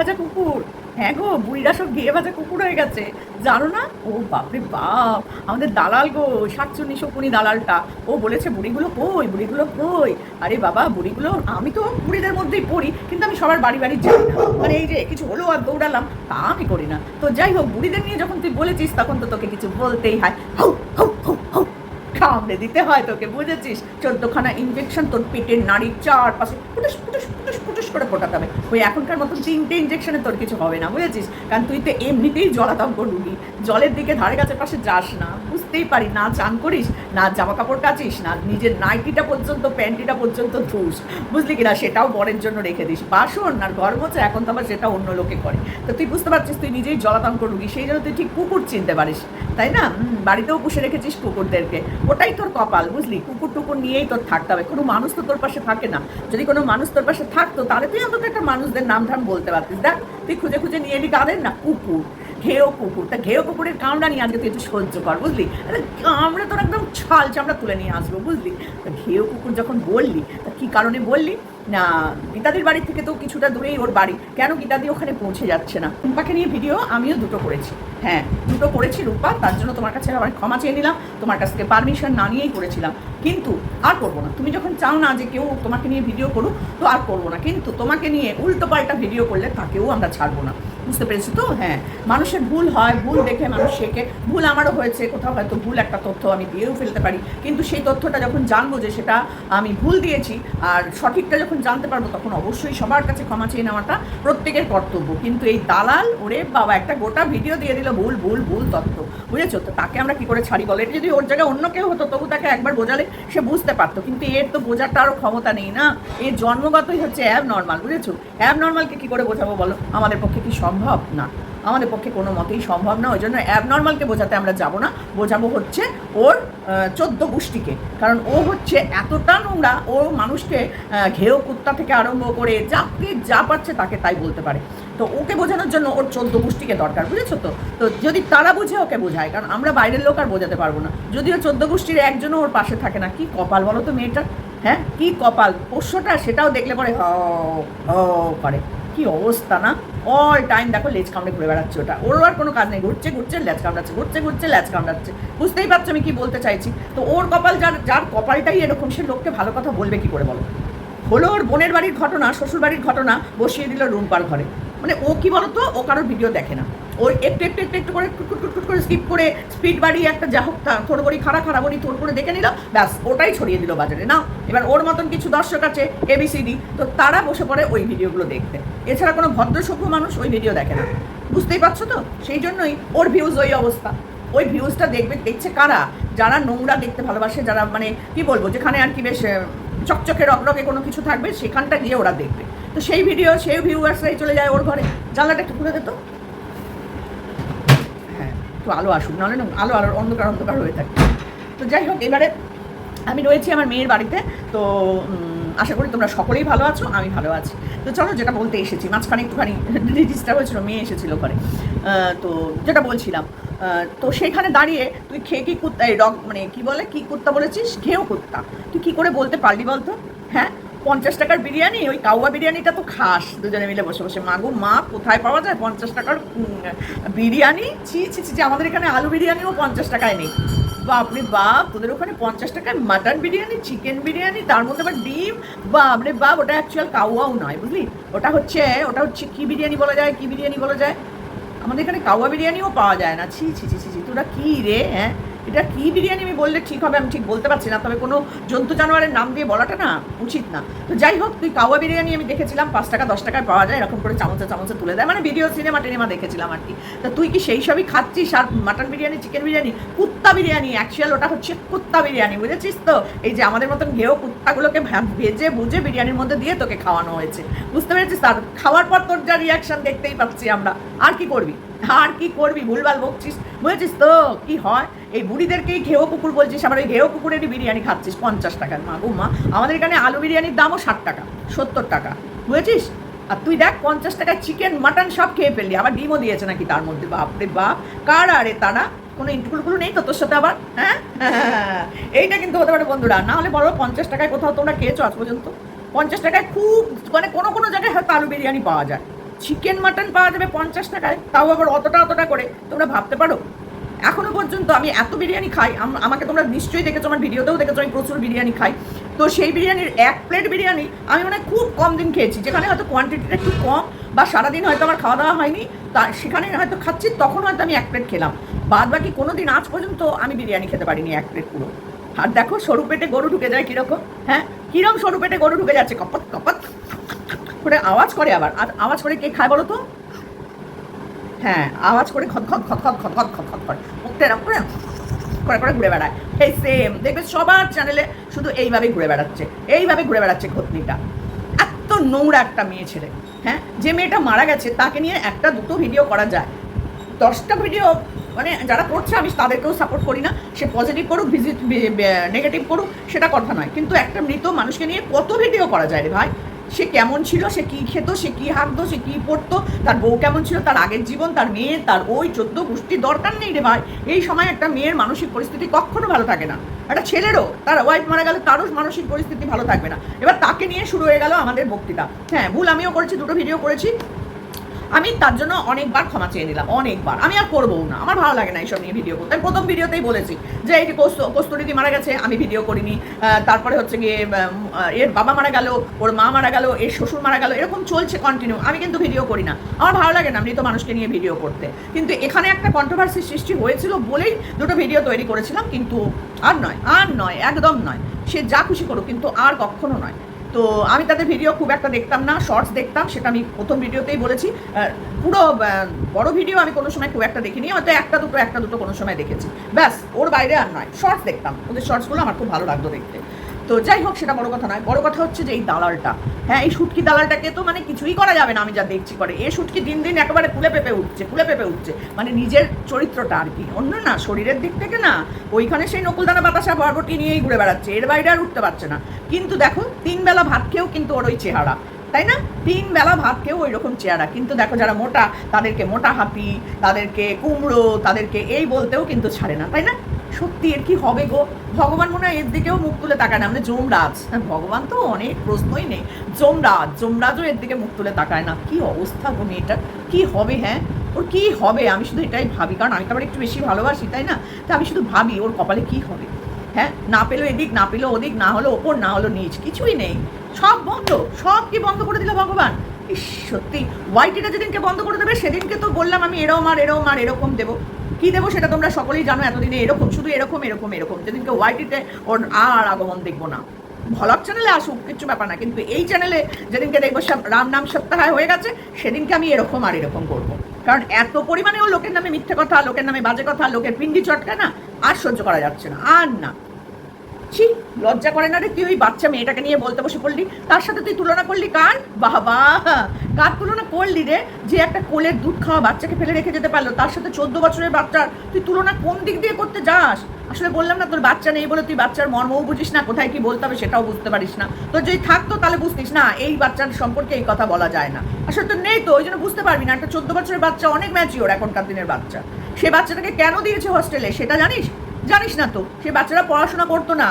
ভাজা কুকুর। হ্যাঁ গো, বুড়িরা সব ঘিয়ে ভাজা কুকুর হয়ে গেছে। জানো না? ও বাপরে বাপ! আমাদের দালাল গো সাতচল্লিশ শকুনি দালালটা। ও বলেছে, বুড়িগুলো কই? বুড়িগুলো কই? আরে বাবা, বুড়িগুলো, আমি তো বুড়িদের মধ্যেই পড়ি, কিন্তু আমি সবার বাড়ি বাড়ি যাই না। মানে এই যে কিছু হলো আর দৌড়ালাম, তা আমি করি না। তো যাই হোক, বুড়িদের নিয়ে যখন তুই বলেছিস, তখন তো তোকে কিছু বলতেই হয়। হৌ হৌ হৌ হৌ কামড়ে দিতে হয় তোকে, বুঝেছিস? চোদ্দখানা ইনজেকশন তোর পেটের নাড়ির চারপাশে ফুটুস ফুটুস ফুটুস ফুটুস করে ফোটাতে হবে। ওই এখনকার মতো তিনটে ইঞ্জেকশনে তোর কিছু হবে না, বুঝেছিস? কারণ তুই তো এমনিতেই জলাতঙ্ক রুগী। জলের দিকে ধারে কাছে পাশে যাস না। বুঝতেই পারি। না চান করিস, না জামা কাপড় কাচিস, না নিজের নাইটিটা পর্যন্ত, প্যান্টিটা পর্যন্ত ধুস। বুঝলি কিনা? সেটাও বরের জন্য রেখে দিস। বাসন আর ঘর মোছা এখন তো আবার সেটা অন্য লোকে করে। তো তুই বুঝতে পারছিস, তুই নিজেই জলাতঙ্ক রুগী, সেই জন্য তুই ঠিক কুকুর চিনতে পারিস, তাই না? বাড়িতেও পুষে রেখেছিস কুকুরদেরকে। ওটাই তোর কপাল, বুঝলি? কুকুর টুকুর নিয়েই তোর থাকতে হবে। কোনো মানুষ তো তোর পাশে থাকে না। যদি কোনো মানুষ তোর পাশে থাকতো, তাহলে তুই অন্তত একটা মানুষদের নাম ধাম বলতে পারতিস। দেখ, তুই খুঁজে খুঁজে নিয়ে এলি কাদের? না কুকুর। ঘেও কুকুর। তা ঘেও কুকুরের কামড়া নিয়ে আজকে তুই একটু সহ্য কর, বুঝলি? কামড়ে তোর একদম ছাল চামড়া তুলে নিয়ে আসব, বুঝলি? তা ঘেও কুকুর যখন বললি, তা কী কারণে বললি? না, গীতাদির বাড়ি থেকে তো কিছুটা দূরেই ওর বাড়ি। কেন গীতাদি ওখানে পৌঁছে যাচ্ছে না? রূপাকে নিয়ে ভিডিও আমিও দুটো করেছি। হ্যাঁ দুটো করেছি রূপা, তার জন্য তোমার কাছে আবার ক্ষমা চেয়ে নিলাম, তোমার কাছ থেকে পারমিশন না নিয়েই করেছিলাম। কিন্তু আর করব না। তুমি যখন চাও না যে কেউ তোমাকে নিয়ে ভিডিও করুক, তো আর করব না। কিন্তু তোমাকে নিয়ে উল্টো পাল্টা ভিডিও করলে তাকেও আমরা ছাড়বো না। বুঝতে পেরেছি তো? হ্যাঁ। মানুষের ভুল হয়, ভুল দেখে মানুষ শেখে। ভুল আমারও হয়েছে, কোথাও হয়তো ভুল একটা তথ্য আমি দিয়েও ফেলতে পারি। কিন্তু সেই তথ্যটা যখন জানব যে সেটা আমি ভুল দিয়েছি আর সঠিকটা যখন জানতে পারব, তখন অবশ্যই সবার কাছে ক্ষমা চেয়ে নেওয়াটা প্রত্যেকের কর্তব্য। কিন্তু এই দালাল, ওরে বাবা, একটা গোটা ভিডিও দিয়ে দিল ভুল ভুল ভুল তথ্য। বুঝেছ? তো তাকে আমরা কি করে ছাড়ি বলো? এটা যদি ওর জায়গায় অন্য কেউ হতো, তবু তাকে একবার বোঝালে সে বুঝতে পারতো। কিন্তু এর তো বোঝার আরও ক্ষমতা নেই না। এর জন্মগতই হচ্ছে অ্যাব নর্মাল বুঝেছ? অ্যাব নর্মালকে কি করে বোঝাবো বলো? আমাদের পক্ষে কি সম্ভব? না। আমাদের পক্ষে কোনো মতেই সম্ভব না, ওই জন্য অ্যাবনর্মালকে বোঝাতে আমরা যাব না। বোঝাবো হচ্ছে ওর চোদ্দ গোষ্ঠীকে। কারণ ও হচ্ছে এতটা নোংরা, ও মানুষকে ঘেও কুত্তা থেকে আরম্ভ করে যাকে যা পাচ্ছে তাকে তাই বলতে পারে। তো ওকে বোঝানোর জন্য ওর চোদ্দ গোষ্ঠীকে দরকার, বুঝেছ তো? তো যদি তারা বুঝে, ওকে বোঝায়। কারণ আমরা বাইরের লোক আর বোঝাতে পারব না। যদিও চোদ্দ গোষ্ঠীর একজনও ওর পাশে থাকে না, কি কপাল বলো তো মেয়েটা হ্যাঁ কি কপাল? পোষ্যটা সেটাও দেখলে পরে হ করে। কি অবস্থা না? অল টাইম দেখো লেজ কামড়ে ঘুরে বেড়াচ্ছে ওটা। ওর আর কোনো কাজ নেই। ঘুরছে ঘুরছে, লেজ কামড়াচ্ছে, ঘুরছে ঘুরছে, লেজ কামড়াচ্ছে। বুঝতেই পারছ আমি কি বলতে চাইছি? তো ওর কপাল যার যার কপালটাই এরকম, সে লোককে ভালো কথা বলবে কি করে বলো? হলো ওর বোনের বাড়ির ঘটনা শ্বশুর বাড়ির ঘটনা, বসিয়ে দিল রুম্পার ঘরে। মানে ও কি বলতো? ও কারোর ভিডিও দেখে না। ও একটু একটু একটু একটু করে কুট করে স্কিপ করে স্পিড বাড়িয়ে একটা যা হোক থোড় বড়ি, খাড়া খাড়া বড়ি থোড় করে দেখে নিল। ব্যাস, ওটাই ছড়িয়ে দিল বাজারে। না এবার ওর মতন কিছু দর্শক আছে এবিসিডি তো তারা বসে পড়ে ওই ভিডিওগুলো দেখতে। এছাড়া কোনো ভদ্র সভ্য মানুষ ওই ভিডিও দেখে না। বুঝতেই পারছ তো? সেই জন্যই ওর ভিউজ ওই অবস্থা। ওই ভিউজটা দেখবে, দেখছে কারা? যারা নোংরা দেখতে ভালোবাসে, যারা মানে কি বলব, যেখানে আর কি বেশ চকচকে, রকরকে কোনো কিছু থাকবে, সেখানটা গিয়ে ওরা দেখবে। তো সেই ভিডিও, সেই ভিউয়ার্সরাই চলে যায় ওর ঘরে। জানলাটা একটু খুলে দিত হ্যাঁ একটু আলো আসুক, নাহলে না আলো আলোর অন্ধকার অন্ধকার হয়ে থাকে। তো যাই হোক, এবারে আমি রয়েছি আমার মেয়ের বাড়িতে। তো আশা করি তোমরা সকলেই ভালো আছো, আমি ভালো আছি। তো চলো যেটা বলতে এসেছি, মাঝখানে একটুখানি ডিস্টার্ব হয়েছিল, মেয়ে এসেছিল ঘরে। তো যেটা বলছিলাম তো সেখানে দাঁড়িয়ে তুই খেয়ে কি কুত্তা, এই ডগ মানে কি বলে, কি কুত্তা বলেছিস? ঘেও কুত্তা। তুই কি করে বলতে পারলি বলতো? হ্যাঁ? পঞ্চাশ টাকার বিরিয়ানি, ওই কাউয়া বিরিয়ানিটা তো খাস। দুজনে মিলে বসে বসে। মাগো, মা, কোথায় পাওয়া যায় পঞ্চাশ টাকার বিরিয়ানি? ছি ছি ছি আমাদের এখানে আলু বিরিয়ানিও পঞ্চাশ টাকায় নেই। বাপরে বাপ, তোদের ওখানে পঞ্চাশ টাকায় মাটন বিরিয়ানি চিকেন বিরিয়ানি, তার মধ্যে আবার ডিম? বাপরে বাপ, ওটা অ্যাকচুয়াল কাউয়াও নয়, বুঝলি? ওটা হচ্ছে ওটা হচ্ছে কী বিরিয়ানি বলা যায়, কী বিরিয়ানি বলা যায়? আমাদের এখানে কাউয়া বিরিয়ানিও পাওয়া যায় না। ছি ছি ছি ছি ছি, তোরা কী রে হ্যাঁ? এটা কি বিরিয়ানি আমি বললে ঠিক হবে, আমি ঠিক বলতে পারছি না। তবে কোনো জন্তু জানোয়ারের নাম দিয়ে বলাটা না উচিত না। তো যাই হোক, তুই কাওয়া বিরিয়ানি আমি দেখেছিলাম, পাঁচ টাকা, দশ টাকায় পাওয়া যায়, এরকম করে চামচে চামচে তুলে দেয়। মানে ভিডিও সিনেমা টিনেমা দেখেছিলাম আর কি। তা তুই কি সেই সবই খাচ্ছিস? আর মাটন বিরিয়ানি চিকেন বিরিয়ানি, কুত্তা বিরিয়ানি? অ্যাকচুয়াল ওটা হচ্ছে কুত্তা বিরিয়ানি, বুঝেছিস তো? এই যে আমাদের মতন ঘেও কুত্তাগুলোকে ভেজে বুঝে বিরিয়ানির মধ্যে দিয়ে তোকে খাওয়ানো হয়েছে। বুঝতে পেরেছিস? আর খাওয়ার পর তোর যা রিয়াকশন দেখতেই পাচ্ছি আমরা। আর কি করবি? আর কি করবি? ভুলভাল বকছিস। বুঝেছিস তো? কি হয়? এই বুড়িদেরকেই ঘেও কুকুর বলছিস, আবার ওই ঘেও কুকুরেরই বিরিয়ানি খাচ্ছিস, পঞ্চাশ টাকার মা গো মা, আমাদের এখানে আলু বিরিয়ানির দামও ষাট টাকা, সত্তর টাকা, বুঝেছিস? আর তুই দেখ, পঞ্চাশ টাকায় চিকেন মাটন সব খেয়ে ফেললি, আবার ডিমও দিয়েছে নাকি তার মধ্যে, বাপরে বাপ। কার আরে তারা? কোনো ইন্টুকুলগুলো নেই তো তোর সাথে আবার? হ্যাঁ? এইটা কিন্তু হতে পারে বন্ধুরা, না হলে বলো পঞ্চাশ টাকায় কোথাও তোমরা খেয়েছো আজ পর্যন্ত? পঞ্চাশ টাকায় খুব মানে কোনো কোনো জায়গায় হয়তো আলু বিরিয়ানি পাওয়া যায়। চিকেন মাটন পাওয়া যাবে পঞ্চাশ টাকায়, তাও আবার অতটা অতটা করে। তোমরা ভাবতে পারো? এখনও পর্যন্ত আমি এত বিরিয়ানি খাই, আম- আমাকে তোমরা নিশ্চয়ই দেখেছ, আমার ভিডিওতেও দেখেছ, আমি প্রচুর বিরিয়ানি খাই। তো সেই বিরিয়ানির এক প্লেট বিরিয়ানি আমি মানে খুব কম দিন খেয়েছি, যেখানে হয়তো কোয়ান্টিটিটা একটু কম বা সারাদিন হয়তো আমার খাওয়া দাওয়া হয়নি, তা সেখানে হয়তো খাচ্ছি, তখন হয়তো আমি এক প্লেট খেলাম। বাদ বাকি কোনো দিন আজ পর্যন্ত আমি বিরিয়ানি খেতে পারিনি এক প্লেট পুরো। আর দেখো সরু পেটে গরু ঢুকে যায় কীরকম হ্যাঁ? কীরকম সরু পেটে গরু ঢুকে যাচ্ছে, কপত কপত। করে আওয়াজ করে আবার। আর আওয়াজ করে কে খায় বলো তো? হ্যাঁ আওয়াজ করে খত খত খত খত খত খত খত খত করে। মুখটা এরকম করে করে করে ঘুরে বেড়ায়। এই সেম দেখবে সবার চ্যানেলে শুধু এইভাবেই ঘুরে বেড়াচ্ছে। এইভাবে ঘুরে বেড়াচ্ছে খতনিটা এত নোংরা একটা মেয়ে ছেলে। হ্যাঁ যে মেয়েটা মারা গেছে, তাকে নিয়ে একটা দুটো ভিডিও করা যায়। দশটা ভিডিও মানে যারা করছে, আমি তাদেরকেও সাপোর্ট করি না। সে পজিটিভ করুক ভিজিট নেগেটিভ করুক, সেটা কথা নয়। কিন্তু একটা মৃত মানুষকে নিয়ে কত ভিডিও করা যায় রে ভাই? সে কেমন ছিল, সে কি খেত, সে কি হাঁকতো সে কি পড়তো, তার বউ কেমন ছিল, তার আগের জীবন, তার মেয়ে, তার ওই চোদ্দ গোষ্ঠী দরকার নেই রে ভাই। এই সময় একটা মেয়ের মানসিক পরিস্থিতি কখনো ভালো থাকে না। একটা ছেলেরও, তার ওয়াইফ মারা গেলে তারও মানসিক পরিস্থিতি ভালো থাকবে না। এবার তাকে নিয়ে শুরু হয়ে গেল আমাদের বক্তৃতা। হ্যাঁ ভুল আমিও করেছি, দুটো ভিডিও করেছি। আমি তার জন্য অনেকবার ক্ষমা চেয়ে নিলাম, অনেকবার। আমি আর করব না। আমার ভালো লাগে না এইসব নিয়ে ভিডিও করতে। আমি প্রথম ভিডিওতেই বলেছি যে কস্ত- কস্তুরীদি মারা গেছে, আমি ভিডিও করিনি। তারপরে হচ্ছে গিয়ে এর বাবা মারা গেল, ওর মা মারা গেল, এর শ্বশুর মারা গেল, এরকম চলছে কন্টিনিউ আমি কিন্তু ভিডিও করি না। আমার ভালো লাগে না মৃত মানুষকে নিয়ে ভিডিও করতে। কিন্তু এখানে একটা কন্ট্রোভার্সি সৃষ্টি হয়েছিল বলেই দুটো ভিডিও তৈরি করেছিলাম, কিন্তু আর নয় আর নয়, একদম নয়। সে যা খুশি করুক, কিন্তু আর কখনো নয়। তো আমি তাদের ভিডিও খুব একটা দেখতাম না শর্টস দেখতাম, সেটা আমি প্রথম ভিডিওতেই বলেছি। পুরো বড় ভিডিও আমি কোনো সময় খুব একটা দেখিনি, হয়তো একটা দুটো একটা দুটো কোনো সময় দেখেছি। ব্যাস, ওর বাইরে আর নয় শর্টস দেখতাম। ওদের শর্টসগুলো আমার খুব ভালো লাগতো দেখতে। তো যাই হোক, সেটা বড় কথা নয়। বড় কথা হচ্ছে যে এই দালালটা। হ্যাঁ এই শুটকি দালালটাকে তো মানে কিছুই করা যাবে না আমি যা দেখছি করে। এ শুটকি দিন দিন একেবারে ফুলে পেপে উঠছে ফুলে পেপে উঠছে। মানে নিজের চরিত্রটা আর কি। অন্য না, শরীরের দিক থেকে না, ওইখানে সেই নকুলদানা বাতাসা বরবটি নিয়েই ঘুরে বেড়াচ্ছে। এর বাইরে আর উঠতে পারছে না। কিন্তু দেখো, তিন বেলা ভাত খেয়েও কিন্তু ওর ওই চেহারা। তাই না? তিন বেলা ভাত খেয়েও ওই রকম চেহারা। কিন্তু দেখো, যারা মোটা, তাদেরকে মোটা হাতি তাদেরকে কুমড়ো, তাদেরকে এই বলতেও কিন্তু ছাড়ে না। তাই না? সত্যি এর কি হবে গো? ভগবান মনে হয় এর দিকেও মুখ তুলে তাকায় না। মানে যমরাজ। হ্যাঁ, ভগবান তো অনেক প্রশ্নই নেই। যমরাজ যমরাজও এর দিকে মুখ তুলে তাকায় না। কি অবস্থা গো মেয়েটার? কি হবে হ্যাঁ? ওর কি হবে? আমি শুধু এটাই ভাবি। কারণ আমি তো আবার একটু বেশি ভালোবাসি তাই না? তা আমি শুধু ভাবি ওর কপালে কি হবে? হ্যাঁ? না পেল এদিক না পেল ওদিক না হলো ওপর না হলো নিচ। কিছুই নেই। সব বন্ধ। সব কি বন্ধ করে দিল ভগবান? সত্যি। ওয়াইটিটা যেদিনকে বন্ধ করে দেবে সেদিনকে তো বললাম আমি এরম আর এরম আর এরকম দেবো। কি দেবো সেটা তোমরা সকলেই জানো, এতদিনে এরকম, শুধু এরকম এরকম এরকম। যেদিনকে ওয়াইটিতে ওর আর আগমন দেখব না। ভলক চ্যানেলে আসুক, কিচ্ছু ব্যাপার না, কিন্তু এই চ্যানেলে যেদিনকে দেখব সব, রাম নাম সপ্তাহে হয়ে গেছে, সেদিনকে আমি এরকম আর এরকম করব। কারণ এত পরিমাণেও লোকের নামে মিথ্যে কথা, লোকের নামে বাজে কথা, লোকের পিন্ডি চটকা না, আর সহ্য করা যাচ্ছে না, আর না। ছি, লজ্জা করে না রে? তুই ওই বাচ্চা মেয়েটাকে নিয়ে বলতে বসে পড়লি? তার সাথে তুই তুলনা করলি কার? বাবা, কার তুলনা করলি রে? যে একটা কোলের দুধ খাওয়া বাচ্চাকে ফেলে রেখে যেতে পারল, তার সাথে চোদ্দ বছরের বাচ্চার, তুই তুলনা কোন দিক দিয়ে করতে যাস? আসলে বললাম না, তোর বাচ্চা নেই বলে তুই বাচ্চার মর্মও বুঝিস না, কোথায় কি বলতে হবে সেটাও বুঝতে পারিস না। তোর যদি থাকতো তাহলে বুঝতিস না, এই বাচ্চার সম্পর্কে এই কথা বলা যায় না। আসলে তোর নেই তো, ওই জন্য বুঝতে পারবি না, একটা চোদ্দ বছরের বাচ্চা অনেক ম্যাচিওর এখনকার দিনের বাচ্চা। সে বাচ্চাটাকে কেন দিয়েছে হোস্টেলে সেটা জানিস? জানিস না তো, সে বাচ্চারা পড়াশোনা করতো না।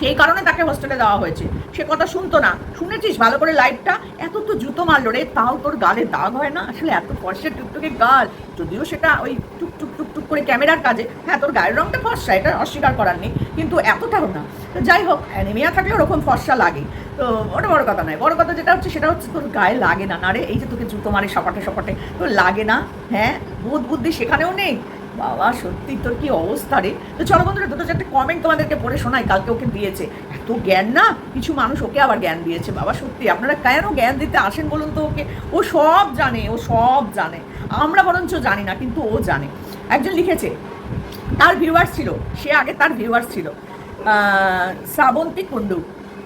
সেই কারণে তাকে হোস্টেলে দেওয়া হয়েছে। সে কথা শুনতো না। শুনেছিস? ভালো করে লাইটটা এত তো জুতো মারলো রে। তাও তোর গালে দাগ হয় না? আসলে এত ফর্সে টুকটুকে গাল। যদিও সেটা ওই টুক টুক টুক টুক করে ক্যামেরার কাজে। হ্যাঁ তোর গায়ের রঙটা ফর্সা। এটা অস্বীকার করার নেই। কিন্তু এতটাও না। তো যাই হোক অ্যানিমিয়া থাকলে ওরকম ফর্সা লাগে। তো ওটা বড় কথা নয়। বড় কথা যেটা হচ্ছে, সেটা হচ্ছে তোর গায়ে লাগে না। না রে, এই যে তোকে জুতো মারে সপাটে সপাটে, তোর লাগে না। হ্যাঁ বোধ বুদ্ধি সেখানেও নেই। বাবা, সত্যি তোর কি অবস্থা রে? তো চলো বন্ধুরা, দুটো চারটে কমেন্ট তোমাদেরকে পড়ে শোনাই, কালকে ওকে দিয়েছে। এত জ্ঞান না? কিছু মানুষ ওকে আবার জ্ঞান দিয়েছে, বাবা, সত্যি। আপনারা কেন জ্ঞান দিতে আসেন বলুন তো ওকে? ও সব জানে, ও সব জানে। আমরা বরঞ্চ জানি না, কিন্তু ও জানে। একজন লিখেছে, তার ভিউয়ার্স ছিল, সে আগে তার ভিউয়ার্স ছিল। শ্রাবন্তী কুণ্ডু।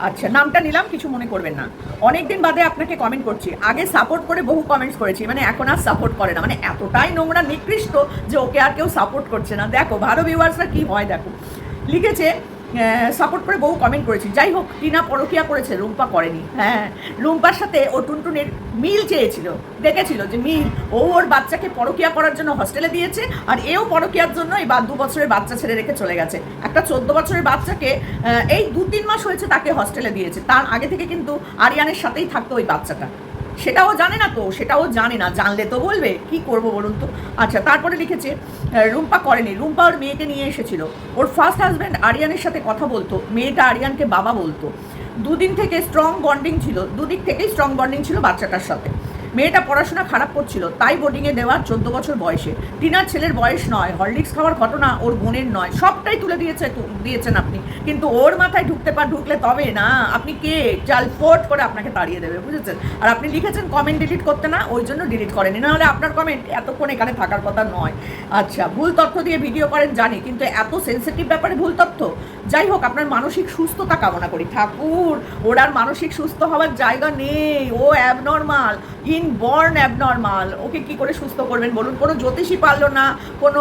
আচ্ছা নামটা নিলাম, কিছু মনে করবেন না। অনেকদিন বাদে আপনাকে কমেন্ট করছি। আগে সাপোর্ট করে বহু কমেন্টস করেছি মানে এখন আর সাপোর্ট করে না। মানে এতটাই নোংরা, নিকৃষ্ট যে ওকে আর কেউ সাপোর্ট করছে না। দেখো, ভালো ভিউয়ার্সরা কি হয়, দেখো। লিখেছে সাপোর্ট করে বহু কমেন্ট করেছি। যাই হোক, টিনা পরকিয়া করেছে, রুম্পা করেনি। হ্যাঁ রুম্পার সাথে ও টুনটুনের মিল চেয়েছিল, দেখেছিল যে মিল, ও ওর বাচ্চাকে পরকিয়া করার জন্য হস্টেলে দিয়েছে, আর এও পরকিয়ার জন্য এই বা দু বছরের বাচ্চা ছেড়ে রেখে চলে গেছে। একটা চোদ্দ বছরের বাচ্চাকে এই দু তিন মাস হয়েছে তাকে হস্টেলে দিয়েছে। তার আগে থেকে কিন্তু আরিয়ানের সাথেই থাকতো ওই বাচ্চাটা। সেটাও জানে না তো, সেটাও জানে না। জানলে তো বলবে, কি করব বলুন তো? আচ্ছা তারপরে লিখেছে রুম্পা করেনি। রুম্পা ওর মেয়েকে নিয়ে এসেছিল। ওর ফার্স্ট হাজব্যান্ড আরিয়ানের সাথে কথা বলতো, মেয়েটা আরিয়ানকে বাবা বলতো। দুদিন থেকে স্ট্রং বন্ডিং ছিল, দুদিক থেকেই স্ট্রং বন্ডিং ছিল বাচ্চাটার সাথে। মেয়েটা পড়াশোনা খারাপ করছিল, তাই বোর্ডিংয়ে দেওয়া চোদ্দ বছর বয়সে। টিনার ছেলের বয়স নয়, হরলিক্স খাওয়ার ঘটনা ওর বোনের নয়, সবটাই তুলে দিয়েছে দিয়েছেন আপনি। কিন্তু ওর মাথায় ঢুকতে পার ঢুকলে তবে না। আপনি কে? চাল ফোট করে আপনাকে তাড়িয়ে দেবে, বুঝেছেন? আর আপনি লিখেছেন কমেন্ট ডিলিট করতে না, ওই জন্য ডিলিট করেনি নাহলে আপনার কমেন্ট এতক্ষণ এখানে থাকার কথা নয়। আচ্ছা ভুল তথ্য দিয়ে ভিডিও করেন, জানি, কিন্তু এত সেন্সিটিভ ব্যাপারে ভুল তথ্য। যাই হোক, আপনার মানসিক সুস্থতা কামনা করি। ঠাকুর, ওর আর মানসিক সুস্থ হওয়ার জায়গা নেই। ও অ্যাবনর্মাল ইন বর্ন অ্যাবনর্মাল ওকে কি করে সুস্থ করবেন বলুন? কোনো জ্যোতিষী পারল না, কোনো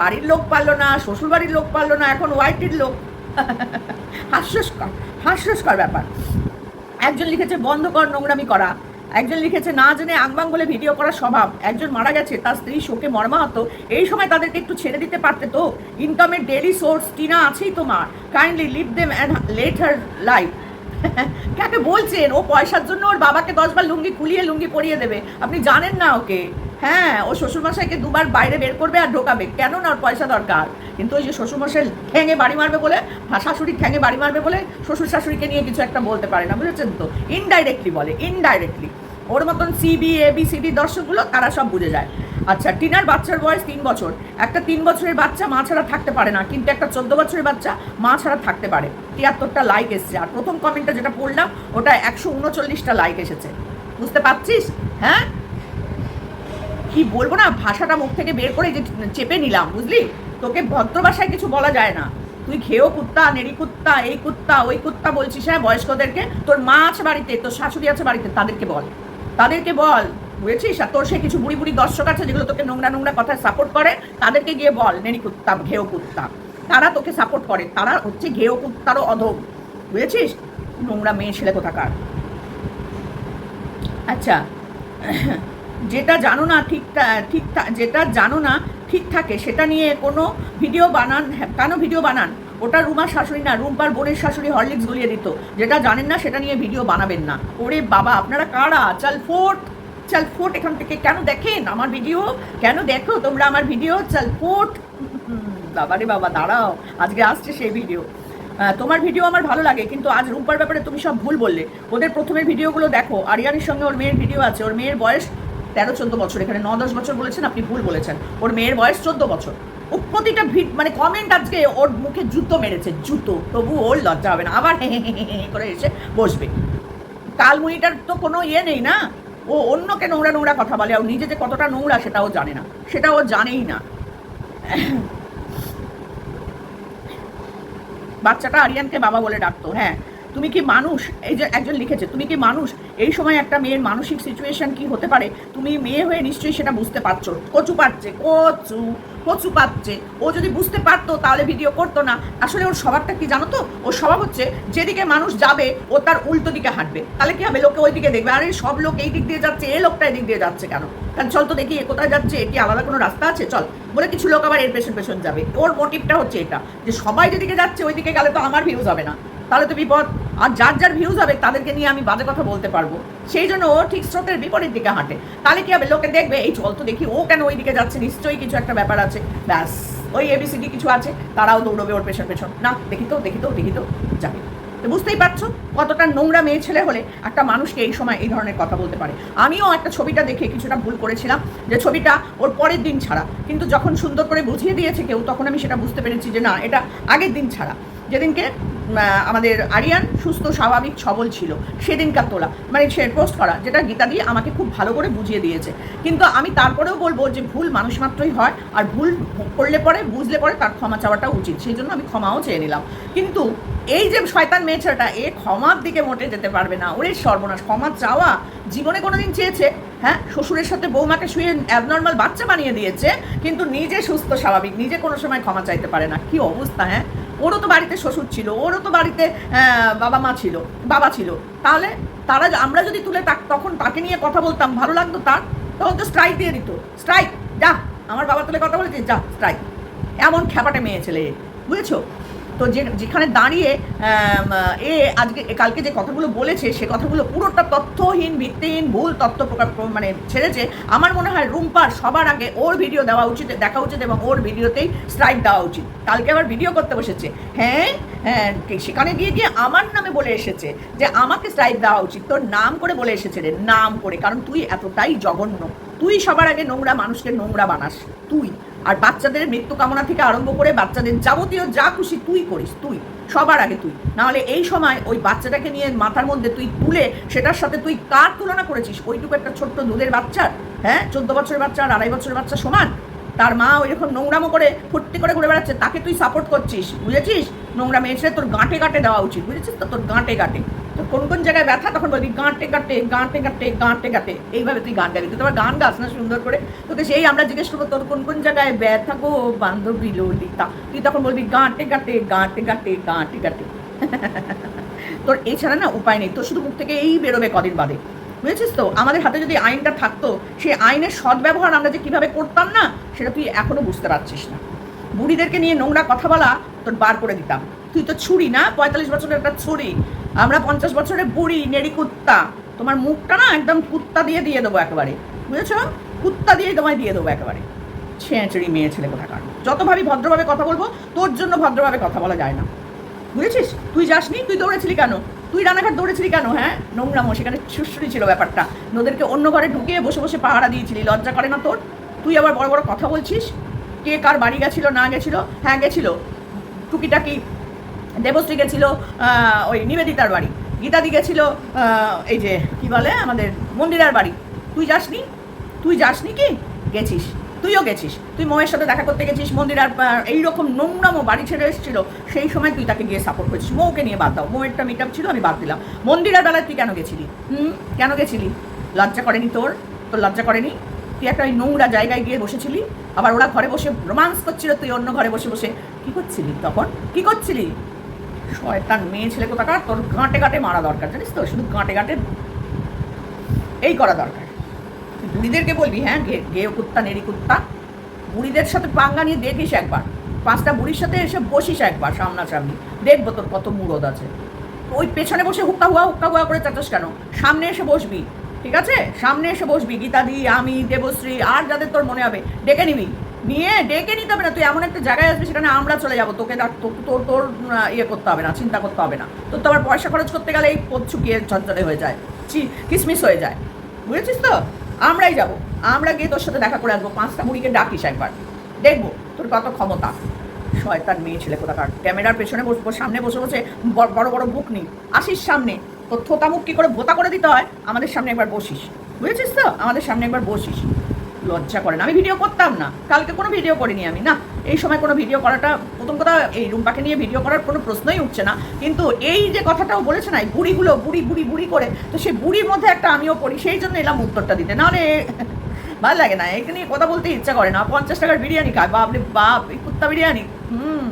বাড়ির লোক পারল না শ্বশুর বাড়ির লোক পারল না, এখন ওয়াইটির লোক। হাস্যস্কর হাস্যস্কর ব্যাপার। একজন লিখেছে, বন্ধ কর নোংরামি করা। একজন লিখেছে, না জেনে আংবাং বলে ভিডিও করার স্বভাব। একজন মারা গেছে, তার স্ত্রী শোকে মর্মাহত। এই সময় তাদেরকে একটু ছেড়ে দিতে পারতে তো? ইনকামের ডেলি সোর্স টিনা আছেই তোমার। Kindly leave them and let her life কাকে বলছেন? ও পয়সার জন্য ওর বাবাকে দশবার লুঙ্গি খুলিয়ে লুঙ্গি পরিয়ে দেবে। আপনি জানেন না ওকে। হ্যাঁ ও শ্বশুরমশাইকে দুবার বাইরে বের করবে আর ঢোকাবে। কেন না ওর পয়সা দরকার। কিন্তু ওই যে শ্বশুরমশাই ঠ্যাঙে বাড়ি মারবে বলে, শাশুড়ি ঠ্যাঙে বাড়ি মারবে বলে শ্বশুর শাশুড়িকে নিয়ে কিছু একটা বলতে পারে না। বুঝেছেন তো? ইনডাইরেক্টলি বলে ইনডাইরেক্টলি ওর মতন C B A B CD দর্শকগুলো, তারা সব বুঝে যায়। আচ্ছা টিনার বাচ্চার বয়স তিন বছর। একটা তিন বছরের বাচ্চা মা ছাড়া থাকতে পারে না, কিন্তু একটা চোদ্দ বছরের বাচ্চা মা ছাড়া থাকতে পারে। তিয়াত্তরটা লাইক এসেছে। আর প্রথম কমেন্টটা যেটা পড়লাম, ওটা একশো উনচল্লিশটা লাইক এসেছে। বুঝতে পারছিস? হ্যাঁ? কি বলব না, ভাষাটা মুখ থেকে বের করে যে চেপে নিলাম, বুঝলি? তোকে ভদ্র ভাষায় কিছু বলা যায় না। তুই খেয়েও কুত্তা, নেড়ি কুত্তা, এই কুত্তা, ওই কুত্তা বলছিস হ্যাঁ বয়স্কদেরকে? তোর মা আছে বাড়িতে, তোর শাশুড়ি আছে বাড়িতে, তাদেরকে বল। তাদেরকে বল বুঝেছিস? আর তোর সে কিছু বুড়ি বুড়ি দর্শক আছে যেগুলো তোকে নোংরা নোংরা কথায় সাপোর্ট করে তাদেরকে গিয়ে বল নেড়ি কুত্তা ঘেও কুত্তা। তারা তোকে সাপোর্ট করে তারা হচ্ছে ঘেও কুত্তারও অধম বুঝেছিস? নোংরা মেয়ে ছেলে কোথাকার? আচ্ছা যেটা জানো না ঠিক ঠিক যেটা জানো না ঠিক থাকে সেটা নিয়ে কোনো ভিডিও বানান হ্যাঁ, কেন ভিডিও বানান? ওটা রুমার শাশুড়ি না রুম্পার বোনের শাশুড়ি হরলিক্স গুলিয়ে দিত। যেটা জানেন না, সেটা নিয়ে ভিডিও বানাবেন না। ওরে বাবা, আপনারা কারা? চাল ফোট চাল ফোট এখান থেকে। কেন দেখেন আমার ভিডিও? কেন দেখো তোমরা আমার ভিডিও? চাল ফোট। বাবারে বাবা, দাঁড়াও। আজকে আসছে সেই ভিডিও। তোমার ভিডিও আমার ভালো লাগে, কিন্তু আজ রূপার ব্যাপারে তুমি সব ভুল বললে। ওদের প্রথমের ভিডিওগুলো দেখো। আরিয়ানের সঙ্গে ওর মেয়ের ভিডিও আছে। ওর মেয়ের বয়স তেরো, চোদ্দ বছর। এখানে ন, দশ বছর বলেছেন, আপনি ভুল বলেছেন। ওর মেয়ের বয়স চোদ্দ বছর। ও প্রতিটা ভিড মানে কমেন্ট আজকে ওর মুখে জুতো মেরেছে, জুতো। তবু ওর লজ্জা হবে না। আবার করে এসে বসবে। কালমুনিটার তো কোনো ইয়ে নেই না? ও অন্যকে নোংরা নোংরা কথা বলে, আর নিজে যে কতটা নোংরা সেটা ও জানে না। সেটা ও জানেই না। বাচ্চাটা আরিয়ানকে বাবা বলে ডাকতো। হ্যাঁ তুমি কি মানুষ? এই যে একজন লিখেছে, তুমি কি মানুষ? এই সময় একটা মেয়ের মানসিক সিচুয়েশন কি হতে পারে? তুমি মেয়ে হয়ে নিশ্চয়ই সেটা বুঝতে পারছ। কচু পাচ্ছে, কচু কচু পাচ্ছে। ও যদি বুঝতে পারতো, তাহলে ভিডিও করতো না। আসলে ওর স্বভাবটা কি জানো তো? ওর স্বভাব হচ্ছে, যেদিকে মানুষ যাবে, ও তার উল্টো দিকে হাঁটবে। তাহলে কি হবে? লোকে ওই দিকে দেখবে। আরে, সব লোক এই দিক দিয়ে যাচ্ছে, এ লোকটা এই দিক দিয়ে যাচ্ছে কেন? কারণ চল তো দেখি, এ কোথায় যাচ্ছে এটি আলাদা কোনো রাস্তা আছে? চল, বলে কিছু লোক আবার এর পেছন পেছন যাবে। ওর মোটিভটা হচ্ছে এটা, যে সবাই যেদিকে যাচ্ছে, ওইদিকে গেলে তো আমার ভিউজ হবে না। তাহলে তো বিপদ। আর যার যার ভিউজ হবে, তাদেরকে নিয়ে আমি বাজে কথা বলতে পারব। সেই জন্য ও ঠিক স্রোতের বিপরীত দিকে হাঁটে। তাহলে কি হবে? লোকে দেখবে, এই চল তো দেখি, ও কেন ওই দিকে যাচ্ছে? নিশ্চয়ই কিছু একটা ব্যাপার আছে। ব্যাস, ওই এবিসিডি কিছু আছে, তারাও দৌড়বে ওর পেছন পেছন। না, দেখি তো দেখি তো দেখি তো, যাবে। তো বুঝতেই পারছ? কতটা নোংরা মেয়ে ছেলে হলে একটা মানুষকে এই সময় এই ধরনের কথা বলতে পারে। আমিও একটা ছবিটা দেখে কিছুটা ভুল করেছিলাম, যে ছবিটা ওর পরের দিন ছাড়া। কিন্তু যখন সুন্দর করে বুঝিয়ে দিয়েছে কেউ, তখন আমি সেটা বুঝতে পেরেছি যে না, এটা আগের দিন ছাড়া। যেদিনকে আমাদের আরিয়ান সুস্থ, স্বাভাবিক, সবল ছিল। সেদিনকার তোলা। মানে সে পোস্ট করা, যেটা গীতা দিয়ে আমাকে খুব ভালো করে বুঝিয়ে দিয়েছে। কিন্তু আমি তারপরেও বলব যে ভুল মানুষ মাত্রই হয়, আর ভুল করলে পরে, বুঝলে পরে তার ক্ষমা চাওয়াটা উচিত। সেই জন্য আমি ক্ষমাও চেয়ে নিলাম। কিন্তু এই যে শয়তান মেয়ে ছেলেটা এ ক্ষমার দিকে মোটে যেতে পারবে না। ওরে সর্বনাশ, ক্ষমা চাওয়া জীবনে কোনোদিন চেয়েছে। হ্যাঁ শ্বশুরের সাথে বৌমাকে শুয়ে অ্যাবনর্মাল বাচ্চা বানিয়ে দিয়েছে, কিন্তু নিজে সুস্থ, স্বাভাবিক, নিজে কোনো সময় ক্ষমা চাইতে পারে না। কি অবস্থা হ্যাঁ? ওরও তো বাড়িতে শ্বশুর ছিল, ওরও তো বাড়িতে বাবা মা ছিল, বাবা ছিল। তাহলে তারা আমরা যদি তুলে তাক- তখন তাকে নিয়ে কথা বলতাম, ভালো লাগতো তার, তখন তো স্ট্রাইক দিয়ে দিত। স্ট্রাইক যা, আমার বাবা তুলে কথা বলেছে, যা স্ট্রাইক এমন খ্যাপাটে মেয়ে ছেলে। বুঝেছ? তো যে যেখানে দাঁড়িয়ে এ আজকে কালকে যে কথাগুলো বলেছে, সে কথাগুলো পুরোটা তথ্যহীন, ভিত্তিহীন, ভুল তথ্য প্রকাশ মানে ছেড়েছে। আমার মনে হয় রুম্পার সবার আগে ওর ভিডিও দেওয়া উচিত, দেখা উচিত এবং ওর ভিডিওতেই স্ট্রাইক দেওয়া উচিত। কালকে আবার ভিডিও করতে বসেছে। হ্যাঁ হ্যাঁ সেখানে গিয়ে গিয়ে আমার নামে বলে এসেছে যে আমাকে স্ট্রাইক দেওয়া উচিত। তোর নাম করে বলে এসেছে রে, নাম করে। কারণ তুই এতটাই জঘন্য। তুই সবার আগে নোংরা মানুষকে নোংরা বানাস। তুই। আর বাচ্চাদের মৃত্যু কামনা থেকে আরম্ভ করে বাচ্চাদের যাবতীয় যা খুশি তুই করিস, তুই, সবার আগে তুই। নাহলে এই সময় ওই বাচ্চাটাকে নিয়ে মাথার মধ্যে তুই তুলে সেটার সাথে তুই কার তুলনা করেছিস? ওইটুকু একটা ছোট্ট দুধের বাচ্চার হ্যাঁ? চোদ্দ বছরের বাচ্চা আর আড়াই বছরের বাচ্চা সমান। তার মা ওই ওইরকম নোংরামো করে ফুর্তি করে ঘুরে বেড়াচ্ছে, তাকে তুই সাপোর্ট করছিস, বুঝেছিস? নোংরা মেয়ে তোর গাঁটে গাঁটে দেওয়া উচিত, বুঝেছিস তো? তোর গাঁটে গাঁটে তো কোন কোন জায়গায় ব্যথা, তখন বলবি, গাঁটে গাঁটে গাঁটে গাঁটে গাঁটে গাঁটে। এইভাবে তুই গান গাবি। তুই তোমার গান গাস না, সুন্দর করে। তোকে সেই আমরা জিজ্ঞেস করব, তোর কোন কোন জায়গায় ব্যথা গো, বান্ধবী ললিতা? তুই তখন বলবি, গাঁটে গাঁটে গাঁটে গাঁটে গাঁটে গাঁটে। তোর এছাড়া না উপায় নেই। তোর শুধু মুখ থেকে এই বেরোবে কদিন বাদে। বুঝেছিস তো? আমাদের হাতে যদি আইনটা থাকতো, সেই আইনের সদ্ব্যবহার আমরা যে কীভাবে করতাম না, সেটা তুই এখনও বুঝতে পারছিস না। বুড়িদেরকে নিয়ে নোংরা কথা বলা তোর বার করে দিতাম। তুই তো ছুরি না? পঁয়তাল্লিশ বছরের একটা ছুরি। আমরা পঞ্চাশ বছরের বুড়ি, নেড়ি কুত্তা। তোমার মুখটা না একদম কুত্তা দিয়ে দিয়ে দেবো একেবারে। বুঝেছ? কুত্তা দিয়ে তোমায় দিয়ে দেবো একেবারে। ছেঁচড়ি মেয়ে ছেলে কোথাকার। যত ভাবি ভদ্রভাবে কথা বলব, তোর জন্য ভদ্রভাবে কথা বলা যায় না। বুঝেছিস? তুই যাসনি? তুই দৌড়েছিলি কেন? তুই রানাঘাট দৌড়েছিলি কেন হ্যাঁ? নোংরামো, সেখানে সুশ্রী ছিল ব্যাপারটা। ওদেরকে অন্য ঘরে ঢুকিয়ে বসে বসে পাহারা দিয়েছিলি, লজ্জা করে না তোর? তুই আবার বড় বড় কথা বলছিস? কে কার বাড়ি গেছিল, না গেছিল? হ্যাঁ গেছিল। টুকিটাকি দেবশ্রী গেছিল ওই নিবেদিতার বাড়ি। গীতাদি গেছিল এই যে কি বলে আমাদের মন্দিরার বাড়ি। তুই যাসনি? তুই যাসনি কি? গেছিস। তুইও গেছিস। তুই ময়ের সাথে দেখা করতে গেছিস মন্দিরার আহ, এইরকম নোংরামো বাড়ি ছেড়ে এসেছিল সেই সময় তুই তাকে গিয়ে সাপোর্ট করছিস। মৌকে নিয়ে বাদ দাও। মৌয়েরটা মিট ছিল আমি বাদ দিলাম। মন্দিরার বেলায় তুই কেন গেছিলি? হুম? কেন গেছিলি? লজ্জা করেনি তোর? তোর লজ্জা করেনি? তুই একটা ওই নোংরা জায়গায় গিয়ে বসেছিলি? আবার ওরা ঘরে বসে রোমান্স করছিল তুই অন্য ঘরে বসে বসে। কি করছিলি তখন? কি করছিলি? শয়তান, মেয়ে ছেলে কোথাকার? তোর গাঁটে গাঁটে মারা দরকার, জানিস তো? শুধু গাঁটে গাঁটে এই করা দরকার। বুড়িদেরকে বলবি হ্যাঁ গে কুত্তা, নেড়ি কুত্তা। বুড়িদের সাথে পাঙ্গা নিয়ে দেখিস একবার। পাঁচটা বুড়ির সাথে এসে বসিস একবার, সামনাসামনি। দেখব তোর কত মুরদ আছে। ওই পেছনে বসে হুক্কা হুয়া হুক্কা হুয়া করে চাচাস কেন? সামনে এসে বসবি, ঠিক আছে? সামনে এসে বসবি, গীতাদি, আমি, দেবশ্রী, আর যাদের তোর মনে হবে, ডেকে নিবি। নিয়ে ডেকে নিতে হবে না। তুই এমন একটা জায়গায় আসবি সেখানে আমরা চলে যাব। তোকে তোর তোর ইয়ে করতে হবে না, চিন্তা করতে হবে না। তোর তো আবার পয়সা খরচ করতে গেলে এই পথ চুকিয়ে ঝরঝরে হয়ে যায়। চি কিসমিস হয়ে যায়। বুঝেছিস তো? আমরাই যাব। আমরা গিয়ে তোর সাথে দেখা করে আসব। পাঁচটা মুড়িকে ডাকিস একবার। দেখব তোর কত ক্ষমতা। শয়তান মেয়ে ছেলে কোথাকার। ক্যামেরার পেছনে বসবো সামনে বসে বসে বড় বড় বুক নি। আসিস সামনে। তোর থোতা মুখ কি করে ভোতা করে দিতে হয়? আমাদের সামনে একবার বসিস। বুঝেছিস তো? আমাদের সামনে একবার বসিস। লজ্জা করে না। আমি ভিডিও করতাম না। কালকে কোনো ভিডিও করিনি আমি, না? এই সময় কোনো ভিডিও করাটা, প্রথম কথা, এই রুম্পাকে নিয়ে ভিডিও করার কোনো প্রশ্নই উঠছে না। কিন্তু এই যে কথাটাও বলেছে না, এই বুড়িগুলো বুড়ি বুড়ি বুড়ি করে, তো সেই বুড়ির মধ্যে একটা আমিও পড়ি, সেই জন্য এলাম উত্তরটা দিতে। না রে, ভালো লাগে না, একে নিয়ে কথা বলতে ইচ্ছা করে না। পঞ্চাশ টাকার বিরিয়ানি খায় বাপরে বাপ, এই কুত্তা বিরিয়ানি, হুম।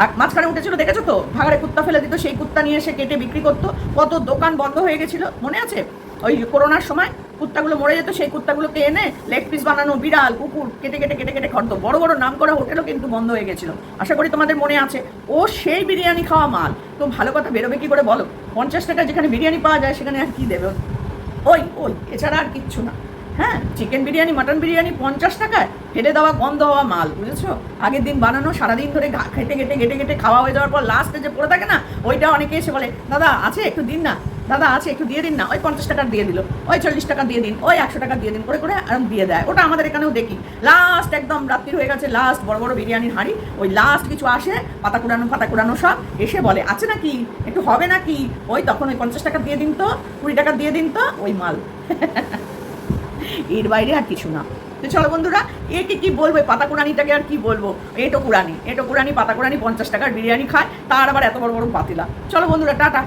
আর মাঝখানে উঠেছিল, দেখেছ তো? ভাগাড়ে কুত্তা ফেলে দিত, সেই কুত্তা নিয়ে এসে কেটে বিক্রি করতো। কত দোকান বন্ধ হয়ে গেছিল, মনে আছে? ওই করোনার সময় কুত্তাগুলো মরে যেত, সেই কুত্তাগুলোকে এনে লেগ পিস বানানো, বিড়াল, কুকুর, কেটে কেটে কেটে কেটে খরতো বড় বড় নাম করা হোটেলও কিন্তু বন্ধ হয়ে গেছিল। আশা করি তোমাদের মনে আছে, ও সেই বিরিয়ানি খাওয়া মাল। তো ভালো কথা, বেরোবে কি করে বলো? পঞ্চাশ টাকা যেখানে বিরিয়ানি পাওয়া যায়, সেখানে আর কী দেবে? ওই ওই, এছাড়া আর কিচ্ছু না। হ্যাঁ চিকেন বিরিয়ানি মাটন বিরিয়ানি পঞ্চাশ টাকায় ফেলে দেওয়া, গন্ধ হওয়া মাল, বুঝেছ? আগের দিন বানানো, সারাদিন ধরে খেটে খেটে কেটে কেটে খাওয়া হয়ে যাওয়ার পর লাস্টে যে পড়ে থাকে না, ওইটা অনেকে এসে বলে, দাদা, আছে একটু দিন না? দাদা আছে, একটু দিয়ে দিন না। ওই পঞ্চাশ টাকা দিয়ে দিল। ওই চল্লিশ টাকা দিয়ে দিন, ওই একশো টাকা দিয়ে দিন, করে করে আরাম দিয়ে দেয়। ওটা আমাদের এখানেও দেখি। লাস্ট একদম রাত্রি হয়ে গেছে লাস্ট বড় বড় বিরিয়ানির হাঁড়ি। ওই লাস্ট কিছু আসে, পাতা কুড়ানো পাতা কুড়ানো সব। এসে বলে, আছে নাকি? একটু হবে নাকি? ওই তখন ওই পঞ্চাশ টাকা দিয়ে দিন তো, কুড়ি টাকা দিয়ে দিন তো, ওই মাল। এর বাইরে আর কিছু না। তো চলো বন্ধুরা, একে কি বলব? পাতা কুড়ানিটাকে আর কি বলব? এটো কুড়ানি। এটো কুড়ানি, পাতা কুড়ানি পঞ্চাশ টাকার বিরিয়ানি খায়, তার আবার এত বড় বড় পাতিলা। চলো বন্ধুরা, টাটা।